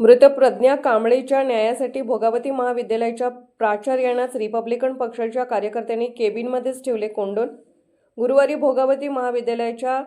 मृत प्रज्ञा कांबळेच्या न्यायासाठी भोगावती महाविद्यालयाच्या प्राचार्यांनाच रिपब्लिकन पक्षाच्या कार्यकर्त्यांनी केबिनमध्येच ठेवले कोंडून. गुरुवारी भोगावती महाविद्यालयाच्या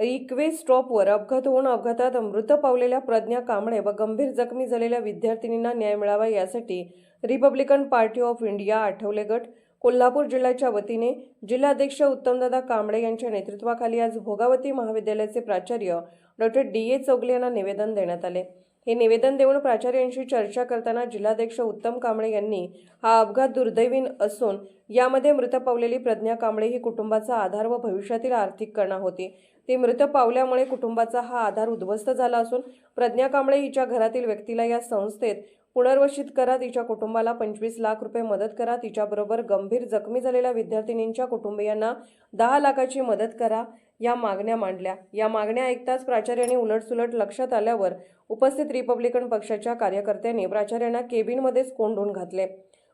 रिक्वे स्टॉपवर अपघात होऊन अपघातात मृत पावलेल्या प्रज्ञा कांबळे व गंभीर जखमी झालेल्या विद्यार्थिनींना न्याय मिळावा यासाठी Republican Party of India Athawale गट. कोल्हापूर जिल्ह्याच्या वतीने जिल्हाध्यक्ष उत्तमदादा कांबळे यांच्या नेतृत्वाखाली आज भोगावती महाविद्यालयाचे प्राचार्य डॉक्टर डी ए चौगले यांना निवेदन देण्यात आले. हे निवेदन देऊन प्राचार्यांशी चर्चा करताना जिल्हाध्यक्ष उत्तम कांबळे यांनी हा अपघात दुर्दैवीन असून यामध्ये मृत पावलेली प्रज्ञा कांबळे ही कुटुंबाचा आधार व भविष्यातील आर्थिक कणा होती. ती मृत पावल्यामुळे कुटुंबाचा हा आधार उद्ध्वस्त झाला असून प्रज्ञा कांबळे हिच्या घरातील व्यक्तीला या संस्थेत पुनर्वसित करा तिच्या कुटुंबाला पंचवीस लाख रुपये मदत करा तिच्याबरोबर गंभीर जखमी झालेल्या विद्यार्थिनींच्या कुटुंबियांना दहा लाखाची मदत करा या मागण्या मांडल्या. या मागण्या ऐकताच प्राचार्यांनी उलटसुलट लक्षात आल्यावर उपस्थित रिपब्लिकन पक्षाच्या कार्यकर्त्यांनी प्राचार्यांना केबिनमध्येच कोंडून घातले.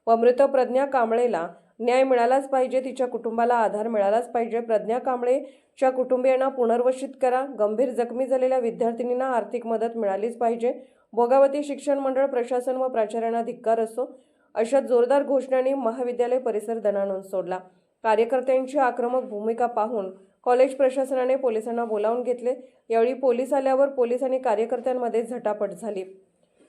व मृत प्रज्ञा कांबळेला न्याय मिळालाच पाहिजे तिच्या कुटुंबाला आधार मिळालाच पाहिजे. प्रज्ञा कांबळेच्या कुटुंबियांना पुनर्वसित करा. गंभीर जखमी झालेल्या विद्यार्थिनींना आर्थिक मदत मिळालीच पाहिजे. भोगावती शिक्षण मंडळ प्रशासन व प्राचार्यांना धिक्कार असो अशा जोरदार घोषणांनी महाविद्यालय परिसर दणाणून सोडला. कार्यकर्त्यांची आक्रमक भूमिका पाहून कॉलेज प्रशासनाने पोलिसांना बोलावून घेतले. यावेळी पोलीस आल्यावर पोलीस आणि कार्यकर्त्यांमध्ये झटापट झाली.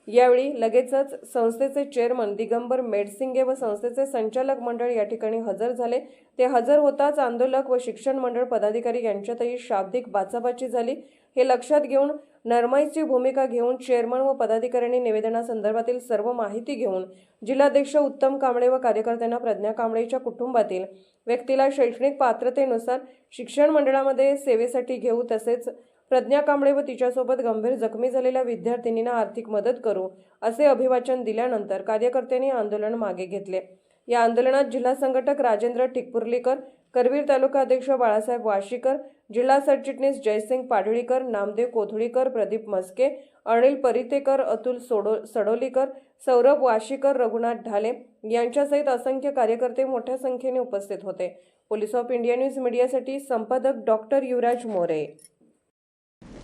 यावेळी लगेचच संस्थेचे चेअरमन दिगंबर मेडसिंगे व संस्थेचे संचालक मंडळ या ठिकाणी हजर झाले. ते हजर होताच आंदोलक व शिक्षण मंडळ पदाधिकारी यांच्यातही शाब्दिक बाचाबाची झाली. हे लक्षात घेऊन नरमाईची भूमिका घेऊन चेअरमन व पदाधिकाऱ्यांनी निवेदनासंदर्भातील सर्व माहिती घेऊन जिल्हाध्यक्ष उत्तम कांबळे व कार्यकर्त्यांना प्रज्ञा कांबळेच्या कुटुंबातील व्यक्तीला शैक्षणिक पात्रतेनुसार शिक्षण मंडळामध्ये सेवेसाठी घेऊ तसेच प्रज्ञा कांबळे व तिच्यासोबत गंभीर जखमी झालेल्या विद्यार्थिनींना आर्थिक मदत करू असे अभिवाचन दिल्यानंतर कार्यकर्त्यांनी आंदोलन मागे घेतले. या आंदोलनात जिल्हा संघटक राजेंद्र टिकपुर्लीकर करवीर तालुका अध्यक्ष बाळासाहेब वाशीकर जिल्हा सरचिटणीस जयसिंग पाडळीकर नामदेव कोथळीकर प्रदीप मस्के अनिल परितेकर अतुल सोडो सडोलीकर सौरभ वाशीकर रघुनाथ ढाले यांच्यासहित असंख्य कार्यकर्ते मोठ्या संख्येने उपस्थित होते. पोलीस ऑफ इंडिया न्यूज मीडियासाठी संपादक डॉक्टर युवराज मोरे.